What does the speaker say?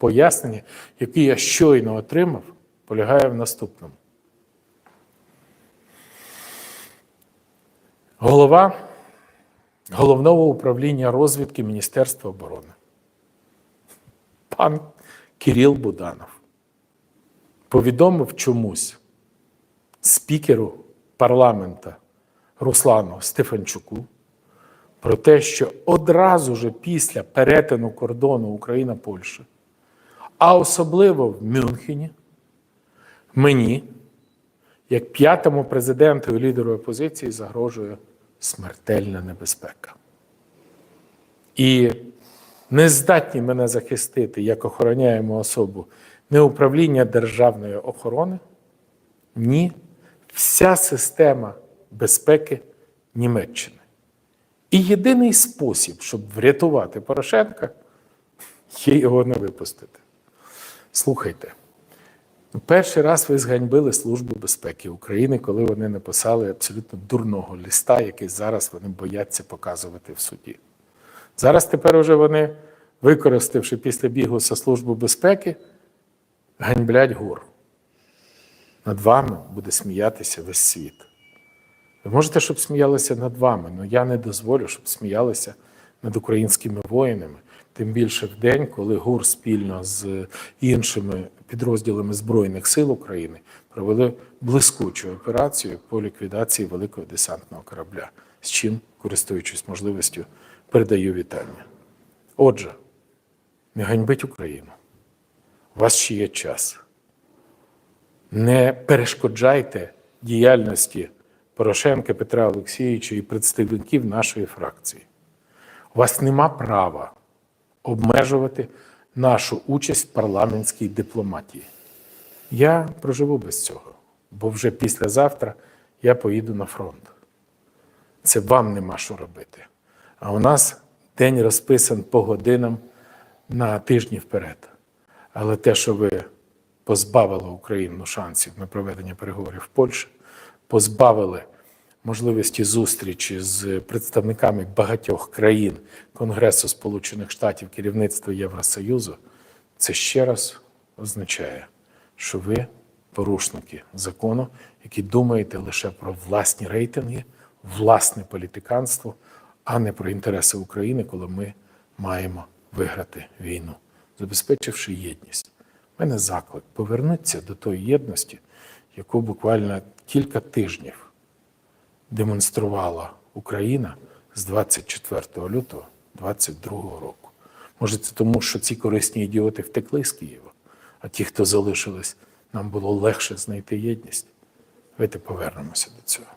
пояснення, яке я щойно отримав, полягає в наступному. Голова головного управління розвідки Міністерства оборони. Пан Кирил Буданов повідомив чомусь спікеру парламента Руслану Стефанчуку про те, що одразу же після перетину кордону Україна-Польща, а особливо в Мюнхені, мені, як п'ятому президенту і лідеру опозиції, загрожує смертельна небезпека. І не здатні мене захистити, як охороняємо особу, не управління державної охорони, ні вся система безпеки Німеччини. І єдиний спосіб, щоб врятувати Порошенка, є його не випустити. Слухайте, перший раз ви зганьбили Службу безпеки України, коли вони написали абсолютно дурного ліста, який зараз вони бояться показувати в суді. Зараз тепер уже вони, використавши після бігу за Службу безпеки, ганьблять ГУР. Над вами буде сміятися весь світ. Ви можете, щоб сміялися над вами, але я не дозволю, щоб сміялися над українськими воїнами. Тим більше в день, коли ГУР спільно з іншими підрозділами Збройних сил України провели блискучу операцію по ліквідації великого десантного корабля, з чим, користуючись можливістю, передаю вітання. Отже, не ганьбить Україну. У вас ще є час. Не перешкоджайте діяльності Порошенка Петра Олексійовича і представників нашої фракції. У вас нема права обмежувати нашу участь в парламентській дипломатії. Я проживу без цього, бо вже післязавтра я поїду на фронт. Це вам нема що робити. А у нас день розписан по годинам на тижні вперед. Але те, що ви позбавили Україну шансів на проведення переговорів в Польщі, позбавили можливості зустрічі з представниками багатьох країн Конгресу Сполучених Штатів, керівництва Євросоюзу, це ще раз означає, що ви порушники закону, які думаєте лише про власні рейтинги, власне політиканство, а не про інтереси України, коли ми маємо виграти війну, забезпечивши єдність. У мене заклик повернутися до тої єдності, яку буквально кілька тижнів демонструвала Україна з 24 лютого 2022 року. Може, це тому, що ці корисні ідіоти втекли з Києва, а ті, хто залишились, нам було легше знайти єдність. Давайте повернемося до цього.